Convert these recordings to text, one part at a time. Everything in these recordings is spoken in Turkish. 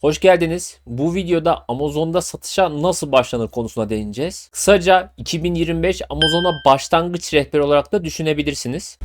Hoş geldiniz. Bu videoda Amazon'da satışa nasıl başlanır konusuna değineceğiz. Kısaca 2025 Amazon'a başlangıç rehberi olarak da düşünebilirsiniz.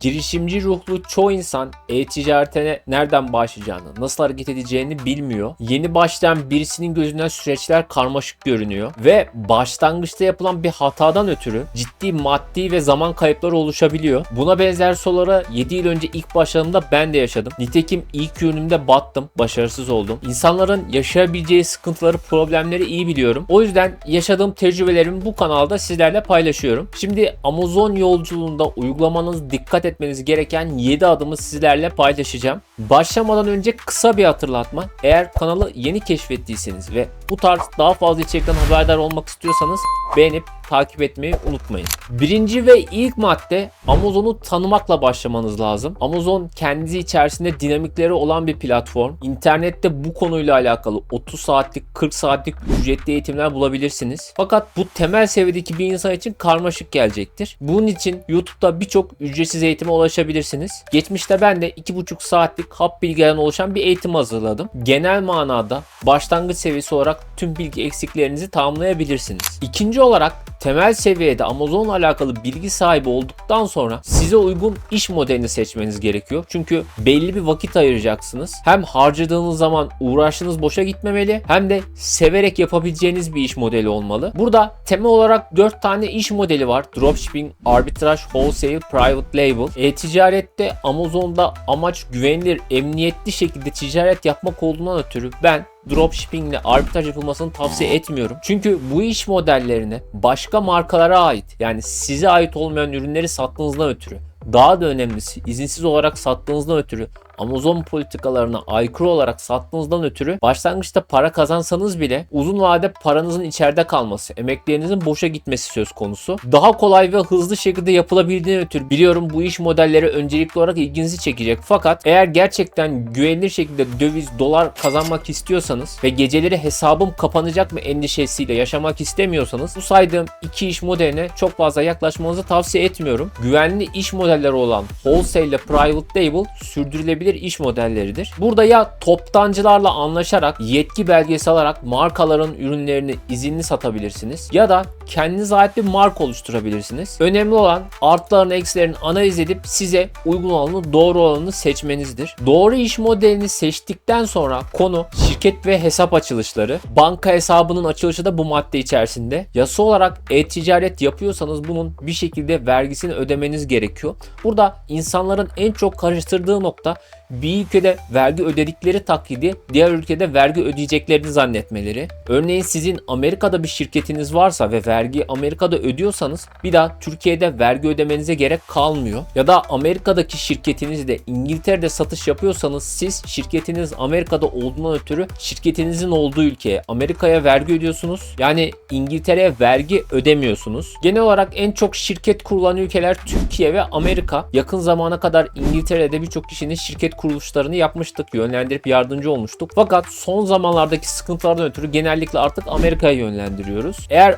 Girişimci ruhlu çoğu insan e-ticaretine nereden başlayacağını, nasıl hareket edeceğini bilmiyor. Yeni başlayan birisinin gözünden süreçler karmaşık görünüyor ve başlangıçta yapılan bir hatadan ötürü ciddi maddi ve zaman kayıpları oluşabiliyor. Buna benzer soruları 7 yıl önce ilk başladığımda ben de yaşadım. Nitekim ilk ürünümde battım, başarısız oldum. İnsanların yaşayabileceği sıkıntıları, problemleri iyi biliyorum. O yüzden yaşadığım tecrübelerimi bu kanalda sizlerle paylaşıyorum. Şimdi Amazon yolculuğunda uygulamanız dikkat etmeniz gereken 7 adımı sizlerle paylaşacağım. Başlamadan önce kısa bir hatırlatma. Eğer kanalı yeni keşfettiyseniz ve bu tarz daha fazla içerikten haberdar olmak istiyorsanız beğenip takip etmeyi unutmayın. Birinci ve ilk madde Amazon'u tanımakla başlamanız lazım. Amazon kendisi içerisinde dinamikleri olan bir platform. İnternette bu konuyla alakalı 30 saatlik 40 saatlik ücretli eğitimler bulabilirsiniz. Fakat bu temel seviyedeki bir insan için karmaşık gelecektir. Bunun için YouTube'da birçok ücretsiz eğitime ulaşabilirsiniz. Geçmişte ben de 2,5 saatlik hap bilgilerden oluşan bir eğitim hazırladım. Genel manada başlangıç seviyesi olarak tüm bilgi eksiklerinizi tamamlayabilirsiniz. İkinci olarak temel seviyede Amazon'la alakalı bilgi sahibi olduktan sonra size uygun iş modelini seçmeniz gerekiyor. Çünkü belli bir vakit ayıracaksınız. Hem harcadığınız zaman uğraşınız boşa gitmemeli hem de severek yapabileceğiniz bir iş modeli olmalı. Burada temel olarak 4 tane iş modeli var. Dropshipping, arbitraj, wholesale, private label. E-ticarette Amazon'da amaç güvenilir, emniyetli şekilde ticaret yapmak olduğundan ötürü ben dropshipping ile arbitraj yapılmasını tavsiye etmiyorum. Çünkü bu iş modellerini başka markalara ait yani size ait olmayan ürünleri sattığınızdan ötürü daha da önemlisi izinsiz olarak sattığınızdan ötürü Amazon politikalarına aykırı olarak sattığınızdan ötürü başlangıçta para kazansanız bile uzun vade paranızın içeride kalması, emeklerinizin boşa gitmesi söz konusu. Daha kolay ve hızlı şekilde yapılabildiğini ötürü biliyorum bu iş modelleri öncelikli olarak ilginizi çekecek. Fakat eğer gerçekten güvenilir şekilde döviz, dolar kazanmak istiyorsanız ve geceleri hesabım kapanacak mı endişesiyle yaşamak istemiyorsanız bu saydığım iki iş modeline çok fazla yaklaşmanızı tavsiye etmiyorum. Güvenli iş modelleri olan wholesale ile private label sürdürülebilir iş modelleridir. Burada ya toptancılarla anlaşarak yetki belgesi alarak markaların ürünlerini izinli satabilirsiniz ya da kendinize ait bir marka oluşturabilirsiniz. Önemli olan artlarını eksilerini analiz edip size uygun olanı doğru olanı seçmenizdir. Doğru iş modelini seçtikten sonra konu şirket ve hesap açılışları. Banka hesabının açılışı da bu madde içerisinde. Yasa olarak e-ticaret yapıyorsanız bunun bir şekilde vergisini ödemeniz gerekiyor. Burada insanların en çok karıştırdığı nokta bir ülkede vergi ödedikleri taklidi diğer ülkede vergi ödeyeceklerini zannetmeleri. Örneğin sizin Amerika'da bir şirketiniz varsa ve vergi Amerika'da ödüyorsanız bir daha Türkiye'de vergi ödemenize gerek kalmıyor. Ya da Amerika'daki şirketinizde İngiltere'de satış yapıyorsanız siz şirketiniz Amerika'da olduğundan ötürü şirketinizin olduğu ülkeye Amerika'ya vergi ödüyorsunuz. Yani İngiltere'ye vergi ödemiyorsunuz. Genel olarak en çok şirket kurulan ülkeler Türkiye ve Amerika. Yakın zamana kadar İngiltere'de birçok kişinin şirket kuruluşlarını yapmıştık, yönlendirip yardımcı olmuştuk. Fakat son zamanlardaki sıkıntılardan ötürü genellikle artık Amerika'ya yönlendiriyoruz. Eğer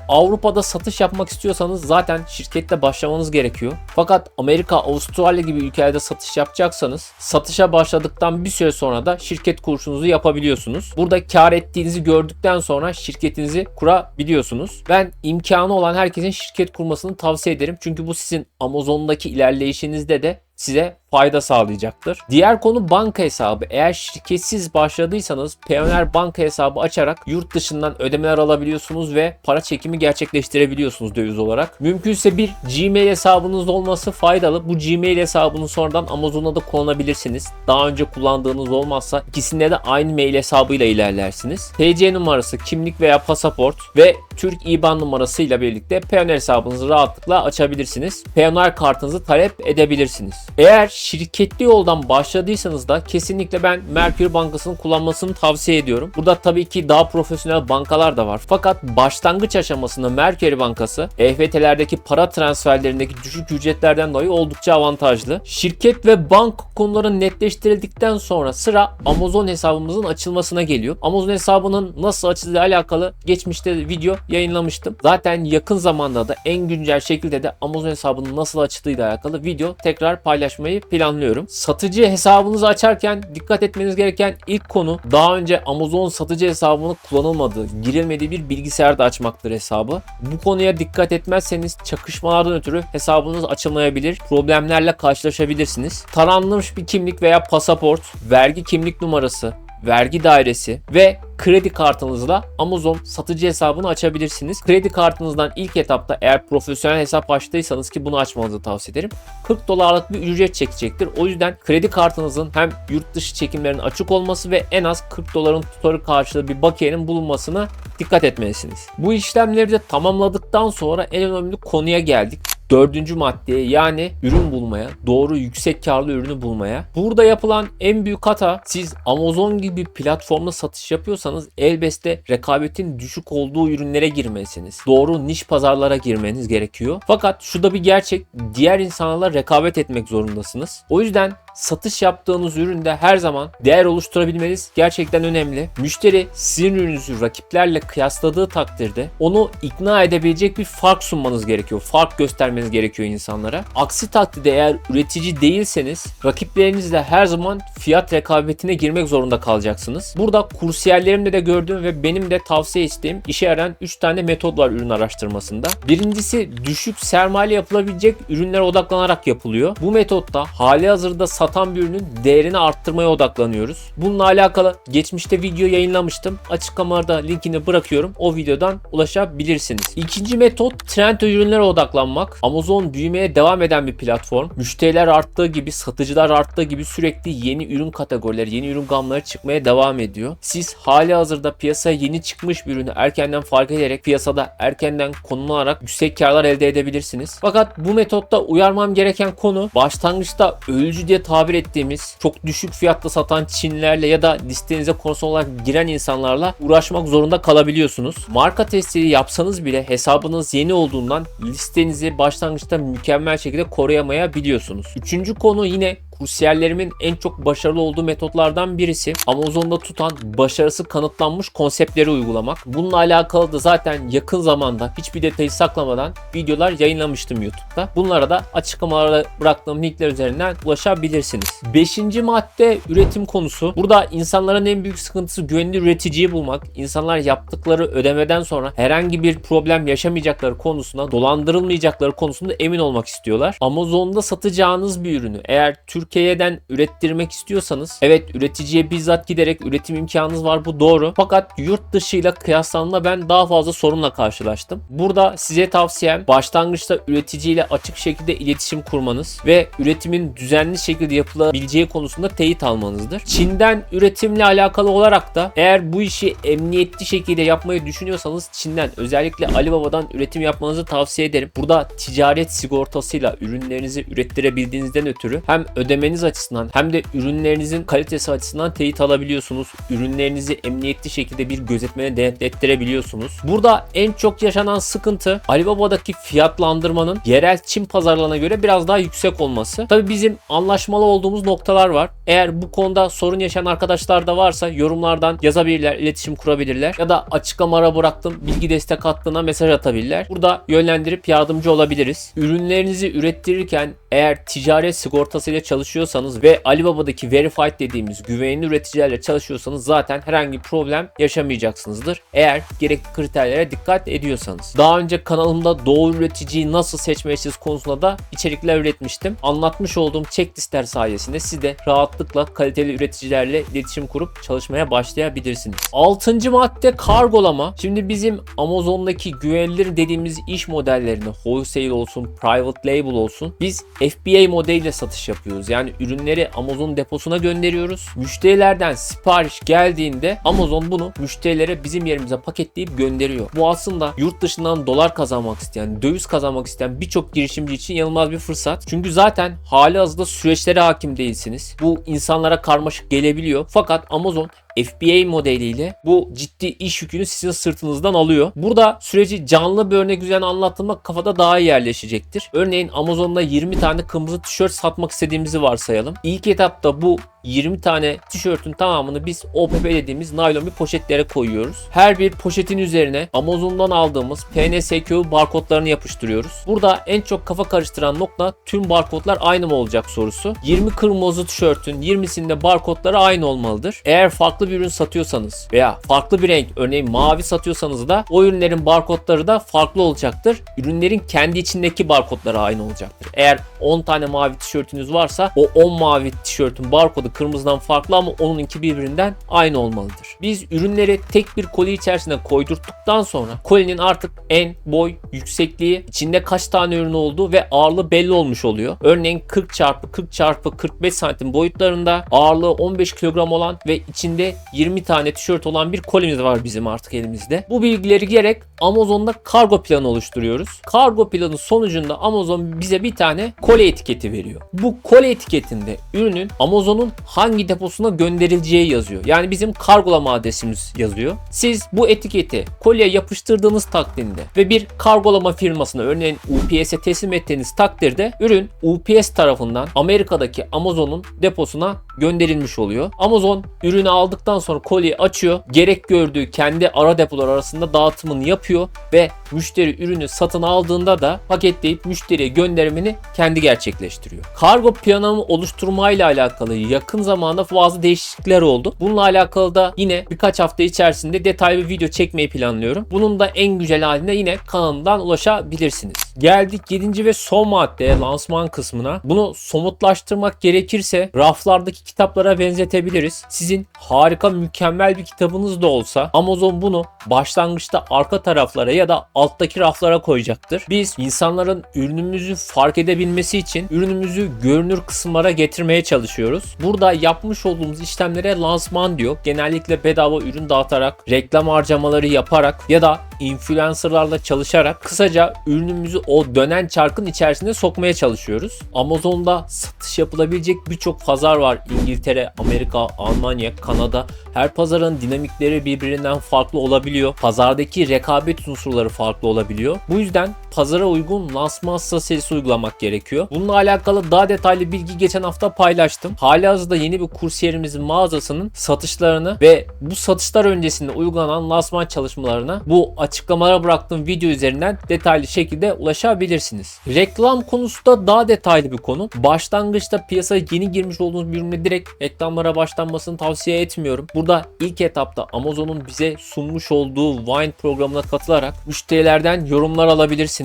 Avrupa'da satış yapmak istiyorsanız zaten şirkette başlamanız gerekiyor. Fakat Amerika, Avustralya gibi ülkelerde satış yapacaksanız satışa başladıktan bir süre sonra da şirket kuruşunuzu yapabiliyorsunuz. Burada kar ettiğinizi gördükten sonra şirketinizi kurabiliyorsunuz. Ben imkanı olan herkesin şirket kurmasını tavsiye ederim. Çünkü bu sizin Amazon'daki ilerleyişinizde de size fayda sağlayacaktır. Diğer konu banka hesabı. Eğer şirketsiz başladıysanız Payoneer banka hesabı açarak yurt dışından ödemeler alabiliyorsunuz ve para çekimi gerçekleştirebiliyorsunuz döviz olarak. Mümkünse bir Gmail hesabınız olması faydalı. Bu Gmail hesabını sonradan Amazon'a da kullanabilirsiniz. Daha önce kullandığınız olmazsa ikisinde de aynı mail hesabıyla ilerlersiniz. TC numarası, kimlik veya pasaport ve Türk IBAN numarasıyla birlikte Payoneer hesabınızı rahatlıkla açabilirsiniz. Payoneer kartınızı talep edebilirsiniz. Eğer şirketli yoldan başladıysanız da kesinlikle ben Mercury Bankası'nın kullanmasını tavsiye ediyorum. Burada tabii ki daha profesyonel bankalar da var. Fakat başlangıç aşamasında Mercury Bankası EFT'lerdeki para transferlerindeki düşük ücretlerden dolayı oldukça avantajlı. Şirket ve bank konuları netleştirildikten sonra sıra Amazon hesabımızın açılmasına geliyor. Amazon hesabının nasıl açıldığı alakalı geçmişte video yayınlamıştım. Zaten yakın zamanda da en güncel şekilde de Amazon hesabının nasıl açıldığıyla alakalı video tekrar paylaşmayı planlıyorum. Satıcı hesabınızı açarken dikkat etmeniz gereken ilk konu daha önce Amazon satıcı hesabının kullanılmadığı, girilmediği bir bilgisayarda açmaktır hesabı. Bu konuya dikkat etmezseniz çakışmalardan ötürü hesabınız açılmayabilir, problemlerle karşılaşabilirsiniz. Taranmış bir kimlik veya pasaport, vergi kimlik numarası, vergi dairesi ve kredi kartınızla Amazon satıcı hesabını açabilirsiniz. Kredi kartınızdan ilk etapta eğer profesyonel hesap açtıysanız ki bunu açmanızı tavsiye ederim. 40 dolarlık bir ücret çekecektir. O yüzden kredi kartınızın hem yurt dışı çekimlerin açık olması ve en az 40 doların tutarı karşılığı bir bakiyenin bulunmasına dikkat etmelisiniz. Bu işlemleri de tamamladıktan sonra en önemli konuya geldik. Dördüncü maddeye yani ürün bulmaya, doğru yüksek karlı ürünü bulmaya. Burada yapılan en büyük hata siz Amazon gibi platformda satış yapıyorsanız elbette rekabetin düşük olduğu ürünlere girmelisiniz. Doğru niş pazarlara girmeniz gerekiyor. Fakat şu da bir gerçek. Diğer insanlarla rekabet etmek zorundasınız. O yüzden satış yaptığınız üründe her zaman değer oluşturabilmeniz gerçekten önemli. Müşteri sizin ürününüzü rakiplerle kıyasladığı takdirde onu ikna edebilecek bir fark sunmanız gerekiyor. Fark göstermeniz gerekiyor insanlara. Aksi takdirde eğer üretici değilseniz rakiplerinizle her zaman fiyat rekabetine girmek zorunda kalacaksınız. Burada kursiyerlerimde de gördüğüm ve benim de tavsiye ettiğim işe yarayan 3 tane metot var ürün araştırmasında. Birincisi düşük sermaye yapılabilecek ürünlere odaklanarak yapılıyor. Bu metotta hali hazırda satan bir ürünün değerini arttırmaya odaklanıyoruz. Bununla alakalı geçmişte video yayınlamıştım. Açıklamada linkini bırakıyorum. O videodan ulaşabilirsiniz. İkinci metot trend ürünlere odaklanmak. Amazon büyümeye devam eden bir platform. Müşteriler arttığı gibi, satıcılar arttığı gibi sürekli yeni ürün kategorileri, yeni ürün gamları çıkmaya devam ediyor. Siz hali hazırda piyasaya yeni çıkmış bir ürünü erkenden fark ederek piyasada erkenden konumlanarak yüksek karlar elde edebilirsiniz. Fakat bu metotta uyarmam gereken konu başlangıçta ölücü diye tabir ettiğimiz çok düşük fiyatta satan Çinlerle ya da listenize konusu olarak giren insanlarla uğraşmak zorunda kalabiliyorsunuz. Marka testi yapsanız bile hesabınız yeni olduğundan listenizi başlangıçta mükemmel şekilde koruyamayabiliyorsunuz. Üçüncü konu yine kursiyerlerimin en çok başarılı olduğu metotlardan birisi Amazon'da tutan başarısı kanıtlanmış konseptleri uygulamak. Bununla alakalı da zaten yakın zamanda hiçbir detayı saklamadan videolar yayınlamıştım YouTube'da. Bunlara da açıklamalara bıraktığım linkler üzerinden ulaşabilirsiniz. Beşinci madde üretim konusu. Burada insanların en büyük sıkıntısı güvenilir üreticiyi bulmak. İnsanlar yaptıkları ödemeden sonra herhangi bir problem yaşamayacakları konusunda, dolandırılmayacakları konusunda emin olmak istiyorlar. Amazon'da satacağınız bir ürünü eğer Türkiye'den ürettirmek istiyorsanız evet üreticiye bizzat giderek üretim imkanınız var bu doğru. Fakat yurt dışıyla kıyaslandığında ben daha fazla sorunla karşılaştım. Burada size tavsiyem başlangıçta üreticiyle açık şekilde iletişim kurmanız ve üretimin düzenli şekilde yapılabileceği konusunda teyit almanızdır. Çin'den üretimle alakalı olarak da eğer bu işi emniyetli şekilde yapmayı düşünüyorsanız Çin'den özellikle Alibaba'dan üretim yapmanızı tavsiye ederim. Burada ticaret sigortasıyla ürünlerinizi ürettirebildiğinizden ötürü hem ödemeniz açısından hem de ürünlerinizin kalitesi açısından teyit alabiliyorsunuz. Ürünlerinizi emniyetli şekilde bir gözetmeye denetlettirebiliyorsunuz. Burada en çok yaşanan sıkıntı Alibaba'daki fiyatlandırmanın yerel Çin pazarlarına göre biraz daha yüksek olması. Tabi bizim anlaşmalı olduğumuz noktalar var. Eğer bu konuda sorun yaşayan arkadaşlar da varsa yorumlardan yazabilirler, iletişim kurabilirler ya da açıklamara bıraktım bilgi destek hattına mesaj atabilirler. Burada yönlendirip yardımcı olabiliriz. Ürünlerinizi ürettirirken eğer ticaret sigortasıyla çalışıyorsanız ve Alibaba'daki verified dediğimiz güvenli üreticilerle çalışıyorsanız zaten herhangi bir problem yaşamayacaksınızdır. Eğer gerekli kriterlere dikkat ediyorsanız. Daha önce kanalımda doğru üreticiyi nasıl seçmelisiniz konusunda da içerikler üretmiştim. Anlatmış olduğum checklistler sayesinde siz de rahatlıkla kaliteli üreticilerle iletişim kurup çalışmaya başlayabilirsiniz. Altıncı madde kargolama. Şimdi bizim Amazon'daki güvenilir dediğimiz iş modellerini wholesale olsun, private label olsun biz FBA modeliyle satış yapıyoruz. Yani ürünleri Amazon deposuna gönderiyoruz. Müşterilerden sipariş geldiğinde Amazon bunu müşterilere bizim yerimize paketleyip gönderiyor. Bu aslında yurt dışından dolar kazanmak isteyen, döviz kazanmak isteyen birçok girişimci için yanılmaz bir fırsat. Çünkü zaten hali hazırda süreçlere hakim değilsiniz. Bu insanlara karmaşık gelebiliyor. Fakat Amazon FBA modeliyle bu ciddi iş yükünü sizin sırtınızdan alıyor. Burada süreci canlı bir örnek üzerine anlattığımda kafada daha iyi yerleşecektir. Örneğin Amazon'da 20 tane kırmızı tişört satmak istediğimizi varsayalım. İlk etapta bu 20 tane tişörtün tamamını biz OPP dediğimiz naylon bir poşetlere koyuyoruz. Her bir poşetin üzerine Amazon'dan aldığımız PNSQ barkodlarını yapıştırıyoruz. Burada en çok kafa karıştıran nokta tüm barkodlar aynı mı olacak sorusu. 20 kırmızı tişörtün 20'sinde barkodları aynı olmalıdır. Eğer farklı bir ürün satıyorsanız veya farklı bir renk örneğin mavi satıyorsanız da o ürünlerin barkodları da farklı olacaktır. Ürünlerin kendi içindeki barkodları aynı olacaktır. Eğer 10 tane mavi tişörtünüz varsa o 10 mavi tişörtün barkodu kırmızıdan farklı ama onunki birbirinden aynı olmalıdır. Biz ürünleri tek bir koli içerisine koydurttuktan sonra kolinin artık en, boy, yüksekliği, içinde kaç tane ürün olduğu ve ağırlığı belli olmuş oluyor. Örneğin 40 çarpı 40 çarpı 45 santim boyutlarında ağırlığı 15 kilogram olan ve içinde 20 tane tişört olan bir kolimiz var bizim artık elimizde. Bu bilgileri gerek Amazon'da kargo planı oluşturuyoruz. Kargo planı sonucunda Amazon bize bir tane koli etiketi veriyor. Bu koli etiketinde ürünün Amazon'un hangi deposuna gönderileceği yazıyor. Yani bizim kargolama adresimiz yazıyor. Siz bu etiketi kolye yapıştırdığınız takdirde ve bir kargolama firmasına örneğin UPS'e teslim ettiğiniz takdirde ürün UPS tarafından Amerika'daki Amazon'un deposuna gönderilmiş oluyor. Amazon ürünü aldıktan sonra kolyeyi açıyor. Gerek gördüğü kendi ara depolar arasında dağıtımını yapıyor ve müşteri ürünü satın aldığında da paketleyip müşteriye gönderimini kendi gerçekleştiriyor. Kargo planımı oluşturmayla alakalı yakın zamanda bazı değişiklikler oldu. Bununla alakalı da yine birkaç hafta içerisinde detaylı bir video çekmeyi planlıyorum. Bunun da en güzel haline yine kanalımdan ulaşabilirsiniz. Geldik 7. ve son maddeye lansman kısmına. Bunu somutlaştırmak gerekirse raflardaki kitaplara benzetebiliriz. Sizin harika mükemmel bir kitabınız da olsa Amazon bunu başlangıçta arka taraflara ya da alttaki raflara koyacaktır. Biz insanların ürünümüzü fark edebilmesi için ürünümüzü görünür kısımlara getirmeye çalışıyoruz. Burada yapmış olduğumuz işlemlere lansman diyor. Genellikle bedava ürün dağıtarak, reklam harcamaları yaparak ya da influencerlarla çalışarak kısaca ürünümüzü o dönen çarkın içerisine sokmaya çalışıyoruz. Amazon'da satış yapılabilecek birçok pazar var. İngiltere, Amerika, Almanya, Kanada. Her pazarın dinamikleri birbirinden farklı olabiliyor. Pazardaki rekabet unsurları farklı olabiliyor. Bu yüzden pazara uygun lansman stratejisi uygulamak gerekiyor. Bununla alakalı daha detaylı bilgi geçen hafta paylaştım. Hali hazırda yeni bir kursiyerimizin mağazasının satışlarını ve bu satışlar öncesinde uygulanan lansman çalışmalarına bu açıklamalara bıraktığım video üzerinden detaylı şekilde ulaşabilirsiniz. Reklam konusu da daha detaylı bir konu. Başlangıçta piyasaya yeni girmiş olduğunuz bir ürüne direkt reklamlara başlanmasını tavsiye etmiyorum. Burada ilk etapta Amazon'un bize sunmuş olduğu Wine programına katılarak müşterilerden yorumlar alabilirsiniz.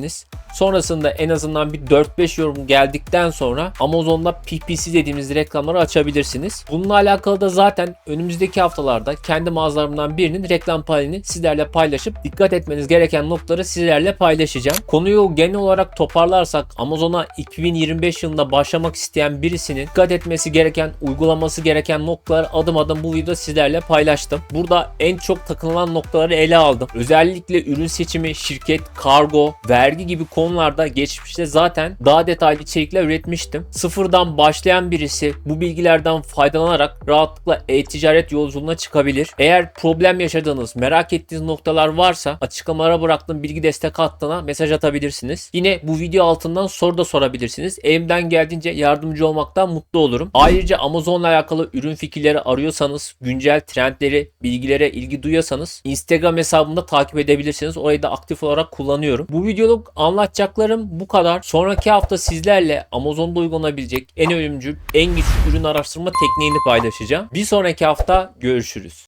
Sonrasında en azından bir 4-5 yorum geldikten sonra Amazon'da PPC dediğimiz reklamları açabilirsiniz. Bununla alakalı da zaten önümüzdeki haftalarda kendi mağazalarımdan birinin reklam panelini sizlerle paylaşıp dikkat etmeniz gereken noktaları sizlerle paylaşacağım. Konuyu genel olarak toparlarsak Amazon'a 2025 yılında başlamak isteyen birisinin dikkat etmesi gereken, uygulaması gereken noktaları adım adım bu videoda sizlerle paylaştım. Burada en çok takılan noktaları ele aldım. Özellikle ürün seçimi, şirket, kargo, vergi gibi konularda geçmişte zaten daha detaylı içerikler üretmiştim. Sıfırdan başlayan birisi bu bilgilerden faydalanarak rahatlıkla e-ticaret yolculuğuna çıkabilir. Eğer problem yaşadığınız, merak ettiğiniz noktalar varsa açıklamalara bıraktığım bilgi destek hattına mesaj atabilirsiniz. Yine bu video altından soru da sorabilirsiniz. Elimden geldiğince yardımcı olmaktan mutlu olurum. Ayrıca Amazon'la alakalı ürün fikirleri arıyorsanız, güncel trendleri, bilgilere ilgi duyuyorsanız Instagram hesabımda takip edebilirsiniz. Orayı da aktif olarak kullanıyorum. Bu videoluk anlatacaklarım bu kadar. Sonraki hafta sizlerle Amazon'da uygulanabilecek en ölümcül, en güçlü ürün araştırma tekniğini paylaşacağım. Bir sonraki hafta görüşürüz.